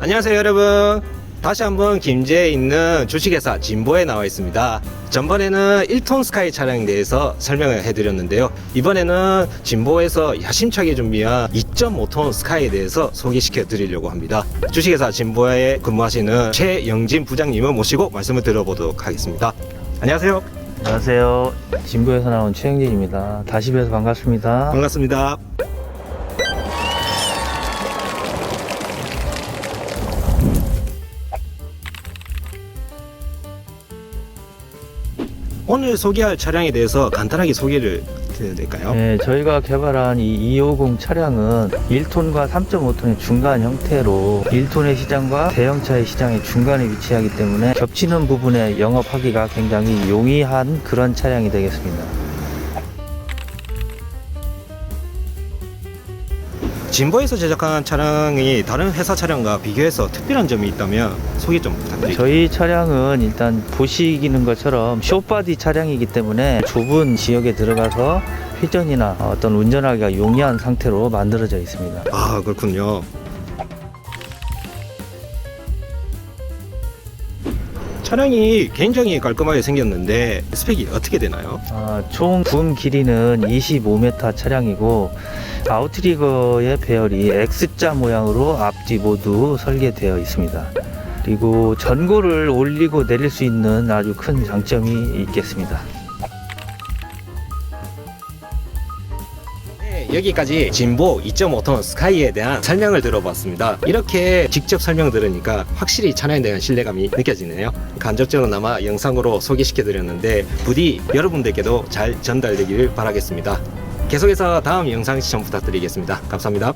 안녕하세요 여러분 다시 한번 김제에 있는 주식회사 진보에 나와 있습니다 전번에는 1톤 스카이 차량에 대해서 설명을 해드렸는데요 이번에는 진보에서 야심차게 준비한 2.5톤 스카이에 대해서 소개시켜 드리려고 합니다 주식회사 진보에 근무하시는 최영진 부장님을 모시고 말씀을 들어보도록 하겠습니다 안녕하세요 안녕하세요. 진부에서 나온 최영진입니다. 다시 뵈서 반갑습니다. 반갑습니다 오늘 소개할 차량에 대해서 간단하게 소개를 드려야 될까요? 네, 저희가 개발한 이 250 차량은 1톤과 3.5톤의 중간 형태로 1톤의 시장과 대형차의 시장의 중간에 위치하기 때문에 겹치는 부분에 영업하기가 굉장히 용이한 그런 차량이 되겠습니다. 진보에서 제작한 차량이 다른 회사 차량과 비교해서 특별한 점이 있다면 소개 좀 부탁드립니다. 저희 차량은 일단 보시는 것처럼 쇼바디 차량이기 때문에 좁은 지역에 들어가서 회전이나 어떤 운전하기가 용이한 상태로 만들어져 있습니다. 아 그렇군요. 차량이 굉장히 깔끔하게 생겼는데 스펙이 어떻게 되나요? 아, 총 부음 길이는 25m 차량이고 아웃트리거의 배열이 X자 모양으로 앞뒤 모두 설계되어 있습니다. 그리고 전고를 올리고 내릴 수 있는 아주 큰 장점이 있겠습니다. 여기까지 진보 2.5톤 스카이에 대한 설명을 들어봤습니다. 이렇게 직접 설명 들으니까 확실히 차량에 대한 신뢰감이 느껴지네요. 간접적으로나마 영상으로 소개시켜드렸는데 부디 여러분들께도 잘 전달되기를 바라겠습니다. 계속해서 다음 영상 시청 부탁드리겠습니다. 감사합니다.